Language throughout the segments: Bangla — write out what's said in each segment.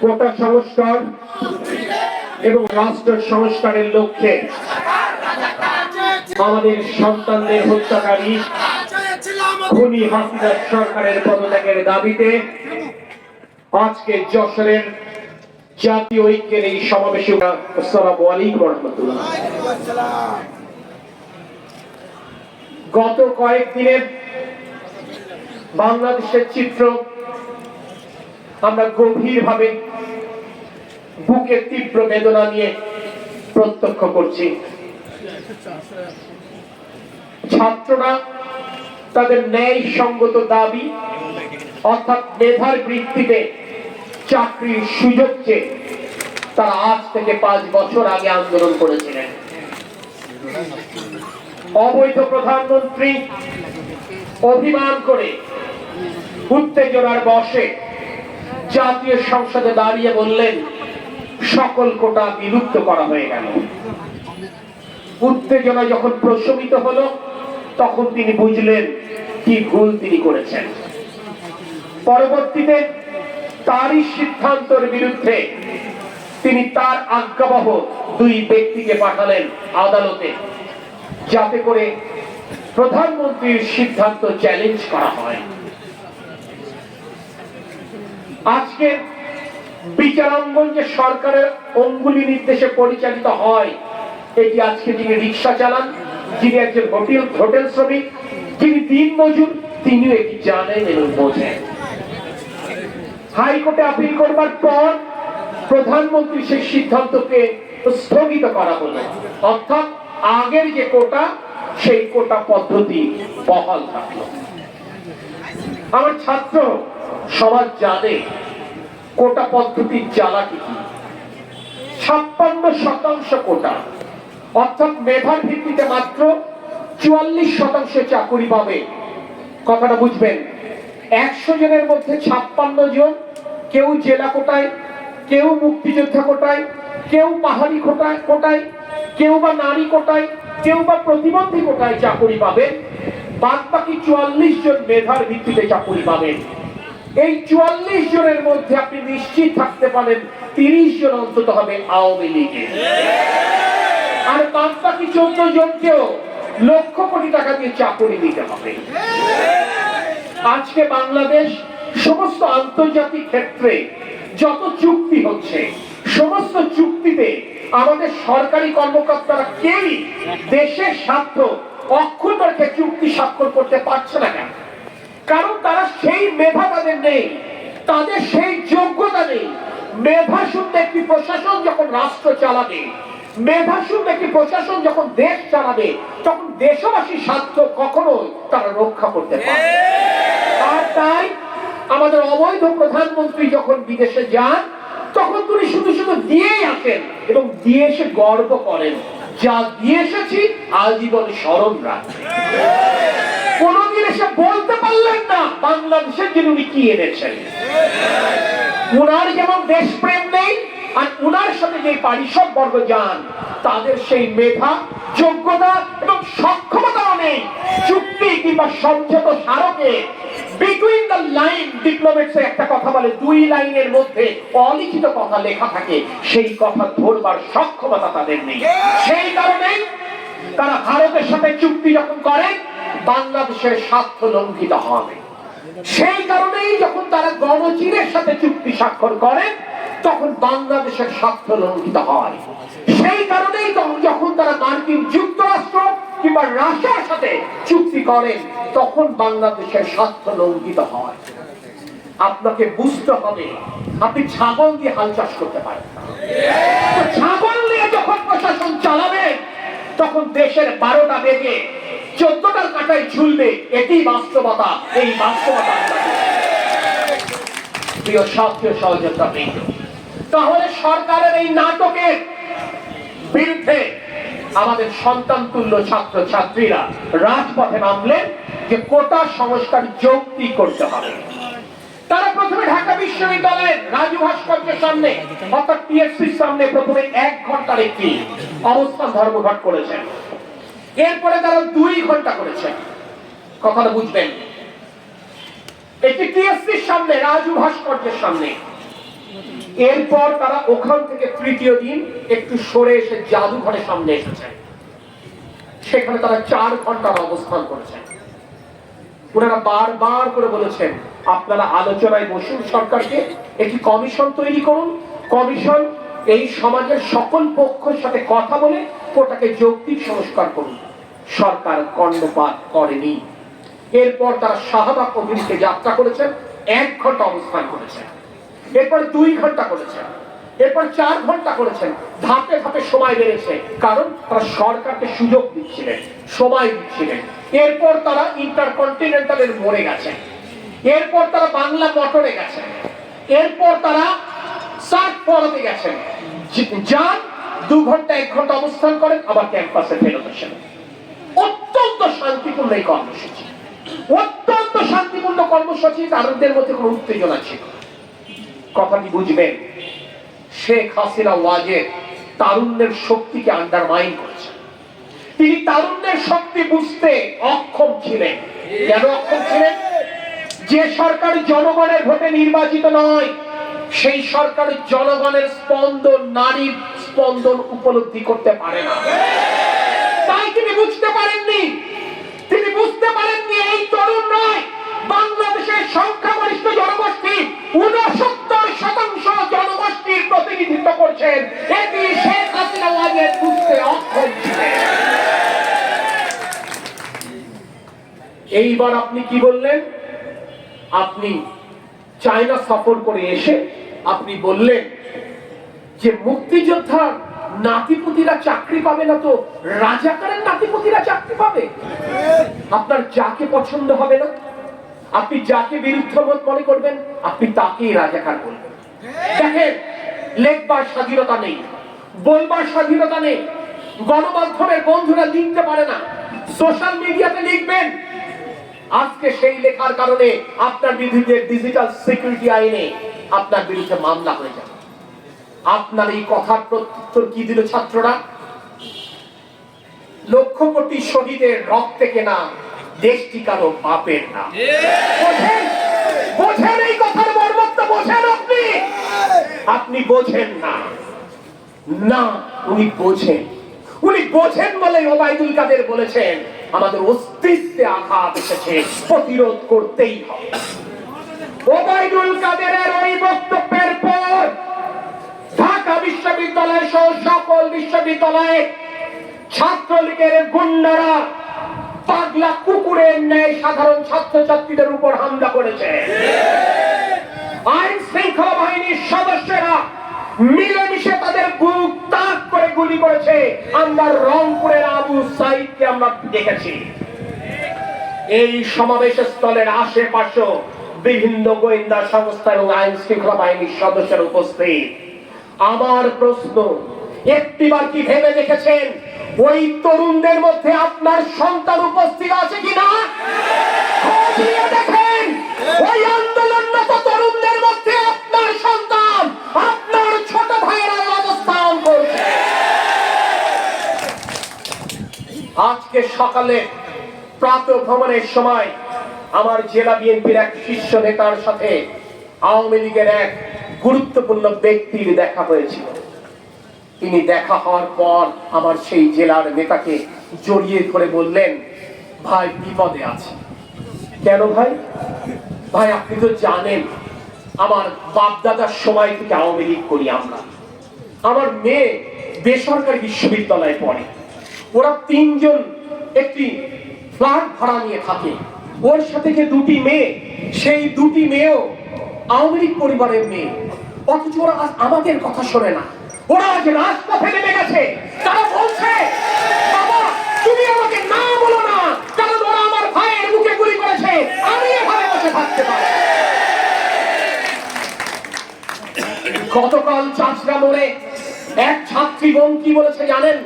কোটা সংস্কার এবং রাষ্ট্র সংস্কারের লক্ষ্যে আমাদের সন্তানদের হত্যাকারী খুনি হাসিনা সরকারের পদত্যাগের দাবিতে আজকে যশোরের জাতীয় ঐক্যের এই সমাবেশে আসসালামু আলাইকুম রহমতুল্লাহ। গত কয়েকদিনের বাংলাদেশের চিত্র আমরা গভীরভাবে বুকের তীব্র বেদনা নিয়ে প্রত্যক্ষ করছি। ছাত্ররা তাদের ন্যায় সঙ্গত দাবি অর্থাৎ মেধার ভিত্তিতে চাকরির সুযোগ চেয়ে তারা আজ থেকে পাঁচ বছর আগে আন্দোলন করেছিলেন। অবৈধ প্রধানমন্ত্রী অভিমান করে উত্তেজনার বসে জাতীয় সংসদে দাঁড়িয়ে বললেন সকল কোটা বিলুপ্ত করা হয়ে গেল। উত্তেজনা যখন প্রশমিত হলো, তখন তিনি বুঝলেন কি ভুল তিনি করেছেন। পরবর্তীতে তারই সিদ্ধান্তের বিরুদ্ধে তিনি তার আজ্ঞাবহ দুই ব্যক্তিকে পাঠালেন আদালতে, যাতে করে প্রধানমন্ত্রীর সিদ্ধান্ত চ্যালেঞ্জ করা হয়। আজকে বিচারাঙ্গন যে সরকারের অঙ্গুলি নির্দেশে পরিচালিত হয়। এটি আজকে যিনি রিক্সা চালান, যিনি একজন হোটেল হোটেল শ্রমিক, যিনি দিন মজুর, তিনিও এটি জানেন এবং বোঝেন। হাইকোর্টে আপিল করবার পর প্রধানমন্ত্রী সেই সিদ্ধান্তকে স্থগিত করা হলো। অর্থাৎ আগের যে কোটা, সেই কোটা পদ্ধতি বহাল থাকল। আমার ছাত্র সমাজ জানে কোটা পদ্ধতির জ্বালাটি কি? ছাপ্পান্ন শতাংশ কোটা। অর্থাৎ মেধার ভিত্তিতে মাত্র চুয়াল্লিশ শতাংশ চাকুরি পাবে। কথাটা বুঝবেন। একশো জনের মধ্যে ছাপ্পান্ন জন কেউ জেলা কোটায়, কেউ মুক্তিযোদ্ধা কোটায়, কেউ পাহাড়ি কোটায় কোটায়, কেউ বা নারী কোটায়, কেউ বা প্রতিবন্ধী কোটায় চাকুরি পাবে। বাদ বাকি চুয়াল্লিশ জন মেধার ভিত্তিতে চাকুরি পাবেন এই চুয়াল্লিশ জনের মধ্যে আপনি নিশ্চিত থাকতে পারেন, তিরিশ জন অন্তত হবে আওয়ামী লীগের আর বাদ বাকি চোদ্দ জনকেও লক্ষ কোটি টাকা দিয়ে চাকুরি দিতে হবে। আজকে বাংলাদেশ সমস্ত আন্তর্জাতিক ক্ষেত্রে যত চুক্তি হচ্ছে, সমস্ত চুক্তিতে আমাদের সরকারি কর্মকর্তারা কেউই দেশের স্বার্থ অক্ষুণ্ণ রেখে চুক্তি স্বাক্ষর করতে পারছে না কেন? কারণ তারা সেই মেধা তাদের নেই। তাদের সেই যোগ্যতা নেই। মেধা শূন্য একটি প্রশাসন যখন রাষ্ট্র চালাবে? মেধা শূন্য একটি প্রশাসন যখন দেশ চালাবে? তখন দেশবাসীর স্বার্থ কখনোই তারা রক্ষা করতে পারবে আর তাই আমাদের অবৈধ প্রধানমন্ত্রী যখন বিদেশে যান, তখন তিনি শুধু শুধু দিয়েই আসেন এবং দিয়ে এসে গর্ব করেন। যা দিয়ে এসেছি, আজীবন স্মরণ রাখবে কোনদিন এসে বলতে পারলেন না বাংলাদেশের জন্য উনি কি এনেছেন। উনার যেমন দেশপ্রেম নেই, আর উনার সাথে যে পারিষদ বর্গ যান, তাদের সেই মেধা, যোগ্যতা এবং সক্ষমতাও নেই। চুক্তি কিংবা সমঝোতা স্মারকে বিটুইন দ্য লাইন ডিপ্লোমেটস একটা কথা বলে, দুই লাইনের মধ্যে অলিখিত কথা লেখা থাকে, সেই কথা ধরবার সক্ষমতা তাদের নেই। সেই কারণে তারা ভারতের সাথে চুক্তি যখন করে বাংলাদেশের স্বার্থ লঙ্ঘিত হবে। সেই কারণেই যখন তারা গণচীনের সাথে চুক্তি স্বাক্ষর করে, তখন বাংলাদেশের স্বার্থ লঙ্ঘিত হয়। সেই কারণেই যখন তারা মার্কিন যুক্তরাষ্ট্র কিংবা রাশিয়ার সাথে চুক্তি করেন তখন বাংলাদেশের স্বার্থ লঙ্ঘিত হয়। আপনাকে বুঝতে হবে, আপনি ছাগল দিয়ে হাল চাষ করতে পারেন। ছাগল নিয়ে যখন প্রশাসন চালাবেন তখন দেশের বারোটা বেগে চোদ্দটার কাটায় ঝুলবে এটি বাস্তবতা, এই বাস্তবতা। প্রিয় সক্রিয় সহযোগিতা তাহলে সরকারের এই নাটকের বিরুদ্ধে আমাদের সন্তান তুল্য ছাত্র ছাত্রীরা রাজপথে নামলেন যে কোটা সংস্কার যৌক্তিক করতে হবে তারা প্রথমে ঢাকা বিশ্ববিদ্যালয়ের রাজু ভাস্কর্যের সামনে, অর্থাৎ টিএসসির সামনে প্রথমে এক ঘণ্টার একটি অবস্থান ধর্মঘট করেছেন এরপরে তারা দুই ঘণ্টা করেছেন কথাটা বুঝবেন একটি টিএসসির সামনে, রাজু ভাস্কর্যের সামনে। এরপর তারা ওখান থেকে তৃতীয় দিন একটু সরে এসে জাদুঘরের সামনে এসেছেন সেখানে তারা চার ঘণ্টার অবস্থান করেছেন ওনারা বারবার করে বলেছেন, আপনারা আলোচনায় বসুন সরকারকে, একটি কমিশন তৈরি করুন। কমিশন এই সমাজের সকল পক্ষের সাথে কথা বলে ওটাকে যৌক্তিক সংস্কার করুন। সরকার কর্ণপাত করেনি। এরপর তারা শাহবাগ অভিমুখে যাত্রা করেছেন এক ঘণ্টা অবস্থান করেছেন এরপর দুই ঘণ্টা করেছেন এরপর চার ঘণ্টা করেছেন। ধাপে ধাপে সময় বেড়েছে, কারণ তারা সরকারকে সুযোগ দিচ্ছিলেন, সময় দিচ্ছিলেন। এরপর তারা ইন্টারকন্টিনেন্টালের মোড়ে গেছেন এরপর তারা বাংলা মোটরে গেছেন এরপর তারা সার্ক পড়াতে গেছেন। যান দু ঘণ্টা, এক ঘণ্টা অবস্থান করেন, আবার ক্যাম্পাসে ফেরত আসেন। অত্যন্ত শান্তিপূর্ণ এই কর্মসূচি। অত্যন্ত শান্তিপূর্ণ কর্মসূচি তাদের মধ্যে কোনো উত্তেজনা ছিল। কথাটি বুঝবেন? শেখ হাসিনা ওয়াজেদ তারুণ্যের শক্তিকে আন্ডারমাইন করেছেন তিনি তারুণ্যের শক্তি বুঝতে অক্ষম ছিলেন। কেন অক্ষম ছিলেন? যে সরকার জনগণের ভোটে নির্বাচিত নয়, সেই সরকার জনগণের স্পন্দন, নারীর স্পন্দন উপলব্ধি করতে পারে না। তাই তিনি বুঝতে পারেননি তিনি বুঝতে পারেননি এই তরুণ নয় বাংলাদেশের সংখ্যাগরিষ্ঠ জনগোষ্ঠী উনসত্তর শতাংশ জনগোষ্ঠীর প্রতিনিধিত্ব করছেন এটি শেখ হাসিনা ওয়াজেদ বুঝতে অক্ষম ছিলেন এইবার আপনি কি বললেন? আপনি চায়না সফর করে এসে আপনি বললেন যে মুক্তিযোদ্ধার নাতিপুতিরা চাকরি পাবে না তো রাজাকারের নাতিপুতিরা চাকরি পাবে? আপনার যাকে পছন্দ হবে না, আপনি যাকে বিরুদ্ধ মত মনে করবেন, আপনি তাকেই রাজাকার বলবেন। দেখেন, লেখবার স্বাধীনতা নেই, বলবার স্বাধীনতা নেই, গণমাধ্যমের বন্ধুরা লিখতে পারে না, সোশ্যাল মিডিয়াতে লিখবেন আজকে সেই লেখার কারণে আপনার বিরুদ্ধে ডিজিটাল সিকিউরিটি আইনে আপনার বিরুদ্ধে মামলা হয়ে যাবে। আপনার এই কথার প্রত্যুত্তর কি দিল ছাত্ররা? লক্ষ কোটি শহীদের রক্তে কেনা দেশটি কারও বাপের না। বোঝেন? এই কথার মর্মত্ব, বোঝেন আপনি? আপনি বোঝেন না। না, উনি বোঝেন। উনি বোঝেন বলে ওবায়দুল কাদের বলেছেন, আমাদের অস্তিত্বে আঘাত এসেছে, প্রতিরোধ করতেই হবে। ওবায়দুল কাদেরের ওই বক্তব্যের পর ঢাকা বিশ্ববিদ্যালয় সহ সকল বিশ্ববিদ্যালয়ে ছাত্রলীগের গুন্ডারা পাগলা কুকুরের ন্যায় সাধারণ ছাত্রছাত্রীদের উপর হামলা করেছে। আইন শৃঙ্খলা বাহিনীর সদস্যরা মিলেমিশে তাদের বুক করে গুলি করেছে। আমরা রংপুরের আবু সাইদকে আমরা দেখেছি। এই সমাবেশ স্থলের আশেপাশে বিভিন্ন গোয়েন্দা সংস্থা এবং আইন শৃঙ্খলা বাহিনীর সদস্যের উপস্থিত। আমার প্রশ্ন, একটিবার কি ভেবে দেখেছেন ওই তরুণদের মধ্যে আপনার সন্তান উপস্থিত আছে কিনা? দেখেন, ওই আন্দোলনরত তরুণদের মধ্যে আপনার সন্তান, আপনার ছোট ভাইয়েরা অবস্থান করছে। আজকে সকালে প্রাত ভ্রমণের সময় আমার জেলা বিএনপির এক শীর্ষ নেতার সাথে আওয়ামী লীগের এক গুরুত্বপূর্ণ ব্যক্তির দেখা হয়েছিল। তিনি দেখা হওয়ার পর আমার সেই জেলার নেতাকে জড়িয়ে ধরে বললেন, ভাই, বিপদে আছে। কেন ভাই? ভাই, আপনি তো জানেন, আমার বাপদাদার সময় থেকে আওয়ামী লীগ করি আমরা। আমার মেয়ে বেসরকারি বিশ্ববিদ্যালয়ে পড়ে। ওরা তিনজন একটি ফ্ল্যাট ভাড়া নিয়ে থাকে। ওর সাথে যে দুটি মেয়ে, সেই দুটি মেয়েও আওয়ামী লীগ পরিবারের মেয়ে। অথচ ওরা আজ আমাদের কথা শোনে না। ওরা আজ রাজপথে নেমে গেছে। তারা বলছে, বাবা, তুমি আমাকে না বলো না, কারণ ওরা আমার ভাইয়ের মুখে গুলি করেছে। আমি এভাবে বসে থাকতে পারি গতকাল চাষরা মোড়ে এক ছাত্রী বোন কি বলেছে, জানেন,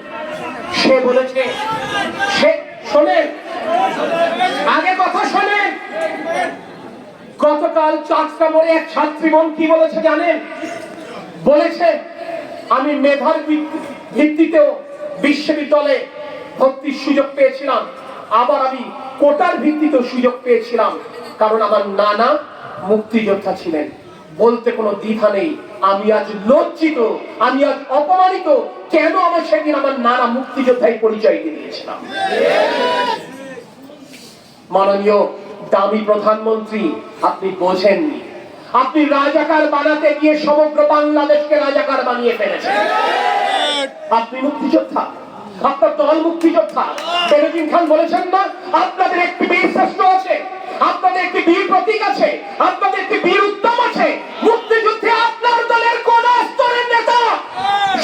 সে বলেছে, সে শোনেন আগে কথা শোনেন গতকাল মোড়ে এক ছাত্রী বোন কি বলেছে জানেন বলেছে, আমি মেধার ভিত্তিতেও বিশ্ববিদ্যালয়ে ভর্তির সুযোগ পেয়েছিলাম। আবার আমি কোটার ভিত্তিতে সুযোগ পেয়েছিলাম। কারণ আমার নানা মুক্তিযোদ্ধা ছিলেন। বলতে কোনো দ্বিধা নেই। আমি আজ লজ্জিত, আমি আজ অপমানিত। কেন আমার সেদিন আমার নানা মুক্তিযোদ্ধাই পরিচয় দিয়ে দিয়েছিলাম? মাননীয় দামি প্রধানমন্ত্রী, আপনি বোঝেননি। আপনি রাজাকার বানাতে গিয়ে সমগ্র বাংলাদেশকে রাজাকার বানিয়ে ফেলেছেন। আপনি মুক্তিযোদ্ধা, আপনার দল মুক্তিযোদ্ধা। বেনজিন খান বলেছেন না, আপনাদের একটি বীর শ্রেষ্ঠ আছে, আপনাদের একটি বীর প্রতীক আছে, আপনাদের একটি বীর উত্তম আছে। মুক্তিযুদ্ধে আপনার দলের কোন স্তরের নেতা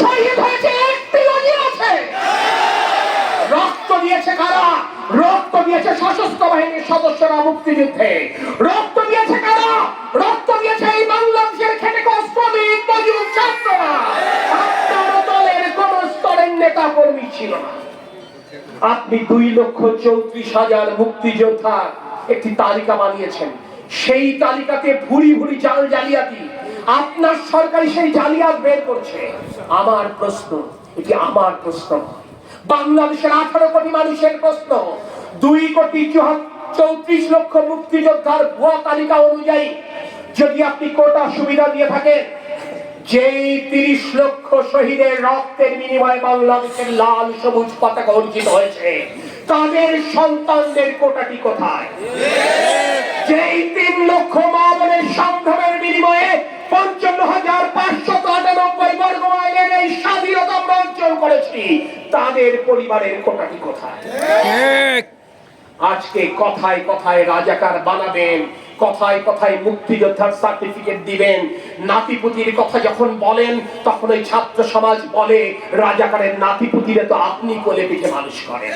শহীদ হয়েছে একটি নজির আছে রক্ত দিয়েছে কারা রক্ত দিয়েছে সশস্ত্র বাহিনীর সদস্যরা মুক্তিযুদ্ধে রক্ত দিয়েছে কারা? রক্ত দিয়েছে এই বাংলাদেশের খেটে শ্রমিক আপনার দলের কোন স্তরের নেতা কর্মী ছিল না। আপনি দুই লক্ষ চৌত্রিশ হাজার একটি তালিকা বানিয়েছেন। সেই তালিকাতে ভুরি ভুরি জাল জালিয়াতি আপনার সরকারি সেই জালিয়াত বের করছে। আমার প্রশ্ন, এটি আমার প্রশ্ন বাংলাদেশের আঠারো কোটি মানুষের প্রশ্ন, দুই কোটি চৌত্রিশ লক্ষ মুক্তিযোদ্ধার ভুয়া তালিকা অনুযায়ী যদি আপনি কোটা সুবিধা দিয়ে থাকেন, যেই তিরিশ লক্ষ শহীদের রক্তের বিনিময়ে বাংলাদেশের লাল সবুজ পতাকা অর্জিত হয়েছে, তাদের সন্তানদের কোটাটি কোথায়? যেই তিন লক্ষ মা বোনের সম্ভ্রমের বিনিময়ে পঞ্চান্ন হাজার পাঁচশত আটানব্বই বর্গ মাইলের এই স্বাধীনতা অর্জন করেছি, তাদের পরিবারের কোটাটি কোথায়? আজকে কথায় কথায় রাজাকার বানাবেন, কথায় কথায় মুক্তিযোদ্ধার সার্টিফিকেট দিবেন। নাতিপুতির কথা যখন বলেন, তখন ওই ছাত্র সমাজ বলে, রাজাকারের নাতিপুতিরে তো আপনি কোলে পিঠে মানুষ করেন।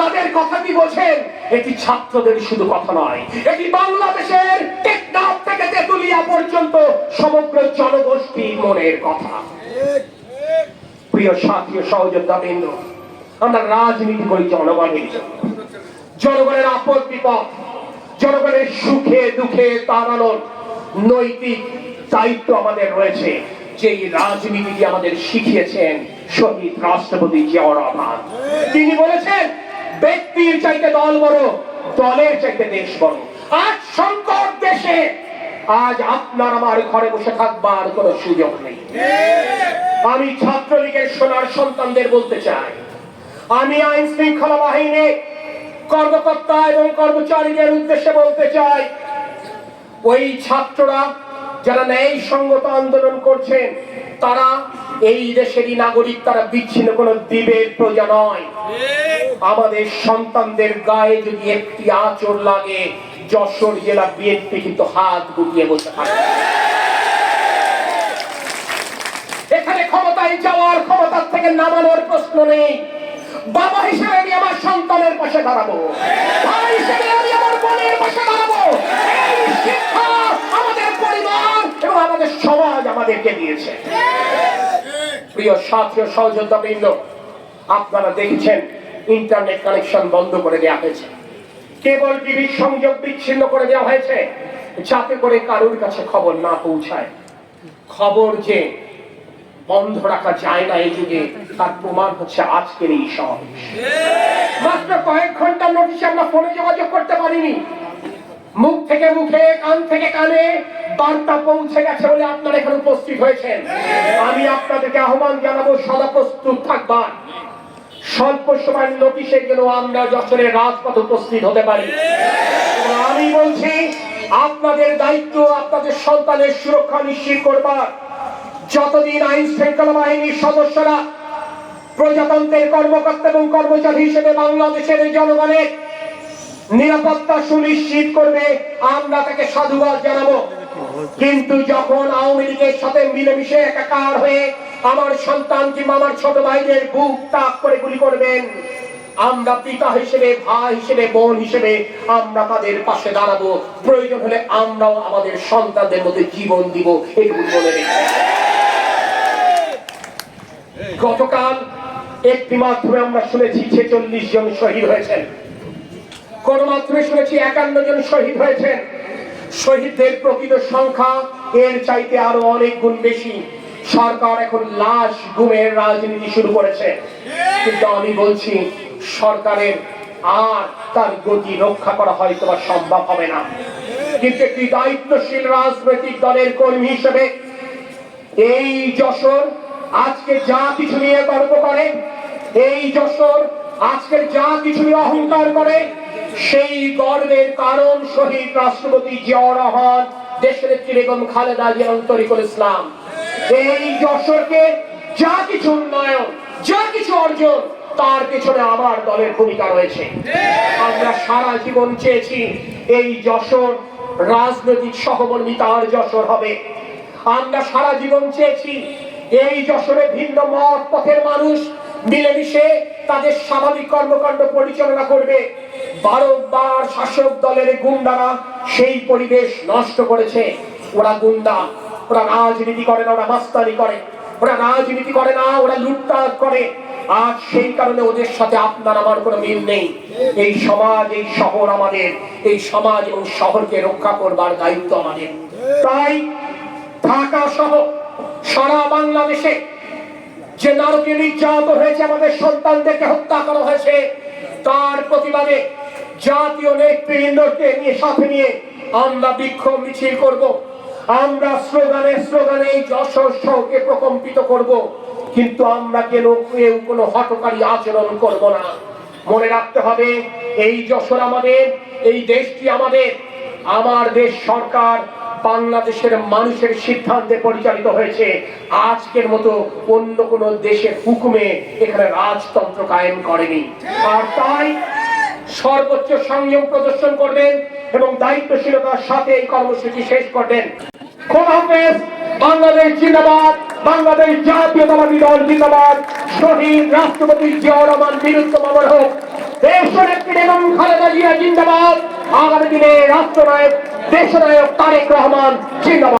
তাদের কথা কি বোঝেন? এটি ছাত্রদের শুধু কথা নয়, এটি বাংলাদেশের টেকনাফ থেকে তেতুলিয়া পর্যন্ত সমগ্র জনগোষ্ঠীর মনের কথা। প্রিয় সাথী সহযোদ্ধা বৃন্দ আমরা রাজনীতি করি জনগণের জনগণের আপদ বিপদ, জনগণের সুখে দুঃখে তাড়ানোর নৈতিক দায়িত্ব আমাদের রয়েছে। যেই রাজনীতিটি আমাদের শিখিয়েছেন শহীদ রাষ্ট্রপতি জিয়াউর রহমান। তিনি বলেছেন, ব্যক্তির চাইতে দল বড়, দলের চাইতে দেশ বড়। আজ সংকট দেশে, আজ আপনার আমার ঘরে বসে থাকবার কোনো সুযোগ নেই। আমি ছাত্রলীগের সোনার সন্তানদের বলতে চাই আমি আইন শৃঙ্খলা বাহিনী কর্মকর্তা এবং কর্মচারীদের উদ্দেশ্যে বলতে চাই, ওই ছাত্ররা যারা ন্যায় সঙ্গত আন্দোলন করছেন, তারা এই দেশেরই নাগরিক, তারা বিচ্ছিন্ন কোন দ্বীপের প্রজা নয়। আমাদের সন্তানদের গায়ে যদি একটি আচর লাগে, যশোর জেলা বিএনপি কিন্তু হাত গুটিয়ে বসে থাকে। এখানে ক্ষমতায় যাওয়ার ক্ষমতার থেকে নামানোর প্রশ্ন নেই। বাবা হিসেবে আমি আমার সন্তানের পাশে দাঁড়াবো। ভাই হিসেবে আমি আমার বোনের পাশে দাঁড়াবো। এই শিক্ষা আমাদের পরিবার এবং আমাদের সমাজ আমাদেরকে দিয়েছে। প্রিয় ও সহযোদ্ধা বৃন্দ আপনারা দেখছেন ইন্টারনেট কানেকশন বন্ধ করে দেওয়া হয়েছে। কেবল টিভির সংযোগ বিচ্ছিন্ন করে দেওয়া হয়েছে, যাতে করে কারোর কাছে খবর না পৌঁছায়। খবর যে বন্ধ রাখা যায় না এই যুগে। তার প্রমাণ হচ্ছে আজকের এই সমাবেশ মাত্র কয়েক ঘণ্টার নোটিশে আমরা ফোনে যোগাযোগ করতে পারিনি। মুখ থেকে মুখে, কান থেকে কানে বার্তা পৌঁছে গেছে বলে আপনারা এখানে উপস্থিত হয়েছেন। আমি আপনাদেরকে আহ্বান জানাব, সদা প্রস্তুত থাকবার। স্বল্প সময়ের নোটিশের জন্য আমরা যশোরের রাজপথ উপস্থিত হতে পারি। আমি বলছি, আপনাদের দায়িত্ব, আপনাদের সন্তানের সুরক্ষা নিশ্চিত করবার। যতদিন আইন শৃঙ্খলা বাহিনীর সদস্যরা প্রজাতন্ত্রের কর্মকর্তা এবং কর্মচারী হিসেবে বাংলাদেশের জনগণের নিরাপত্তা সুনিশ্চিত করবে, আমরা তাকে সাধুবাদ জানাব। কিন্তু যখন আওয়ামী লীগের সাথে মিলেমিশে একাকার হয়ে আমার সন্তান কিংবা আমার ছোট ভাইদের বুক তাক করে গুলি করবেন, আমরা পিতা হিসেবে, ভাই হিসেবে, বোন হিসেবে আমরা তাদের পাশে দাঁড়াবো। প্রয়োজন হলে আমরাও আমাদের সন্তানদের মধ্যে জীবন দিব এটুকু মনে রেখে গতকাল একটি মাধ্যমে আমরা শুনেছি ছেচল্লিশ জন শহীদ হয়েছেন। কোন মাধ্যমে শুনেছি একান্ন জন শহীদ হয়েছেন। শহীদদের প্রকৃত সংখ্যা এর চাইতে আরও অনেক গুণ বেশি। সরকার এখন লাশ গুমের রাজনীতি শুরু করেছে। কিন্তু আমি বলছি, সরকারের আর তার গতি রক্ষা করা হয়তো বা সম্ভব হবে না। কিন্তু একটি দায়িত্বশীল রাজনৈতিক দলের কর্মী হিসেবে এই যশোর আজকে যা কিছু নিয়ে গর্ব করে, এই যশোর আজকের যা কিছু নিয়ে অহংকার করে, সেই গর্বের কারণ শহীদ রাষ্ট্রপতি জিয়াউর রহমান, দেশের বেগম খালেদা জিয়া ইসলাম। এই যশোরকে যা কিছু উন্নয়ন, যা কিছু অর্জন, তার পেছনে আমার দলের ভূমিকা রয়েছে। আমরা সারা জীবন চেয়েছি এই যশোর রাজনৈতিক সহমর্মিতার যশোর হবে। আমরা সারা জীবন চেয়েছি এই যশোরে ভিন্ন মত পথের মানুষ মিলেমিশে তাদের স্বাভাবিক কর্মকাণ্ড পরিচালনা করবে। বারংবার শাসক দলের গুন্ডারা সেই পরিবেশ নষ্ট করেছে। ওরা গুন্ডা, ওরা রাজনীতি করে না, ওরা মাস্তানি করে। ওরা রাজনীতি করে না, ওরা লুটপাট করে। আজ সেই কারণে ওদের সাথে আপনার আমার কোনো মিল নেই। এই সমাজ, এই শহর আমাদের, এই সমাজ এবং শহরকে রক্ষা করবার দায়িত্ব আমাদের। তাই ঢাকা সহ সারা বাংলাদেশে যে নারকীয় নির্যাতন হয়েছে, আমাদের সন্তানদেরকে হত্যা করা হয়েছে, তার প্রতিবাদে জাতীয় নেতৃবৃন্দকে নিয়ে, সাথে নিয়ে আমরা বিক্ষোভ মিছিল করব। আমরা স্লোগানে স্লোগানে এই যশোর প্রকম্পিত করব। কিন্তু আমরা কেন কেউ কোনো হটকারী আচরণ করব না? মনে রাখতে হবে, এই যশোর আমাদের, এই দেশটি আমাদের। আমার দেশ সরকার বাংলাদেশের মানুষের সিদ্ধান্তে পরিচালিত হয়েছে। আজকের মতো অন্য কোন দেশের হুকুমে এখানে রাজতন্ত্র কায়েম করেনি। আর তাই সর্বোচ্চ সংযম প্রদর্শন করবেন এবং দায়িত্বশীলতার সাথে এই কর্মসূচি শেষ করবেন। বাংলাদেশ জিন্দাবাদ, বাংলাদেশ জাতীয়তাবাদী দল জিন্দাবাদ, শহীদ রাষ্ট্রপতি জিয়াউর রহমান হোক। দেশনেত্রী বেগম খালেদা জিয়া জিন্দাবাদ। আগামী দিনে রাষ্ট্রনায়ক দেশনায়ক তারেক রহমান জিন্দাবাদ।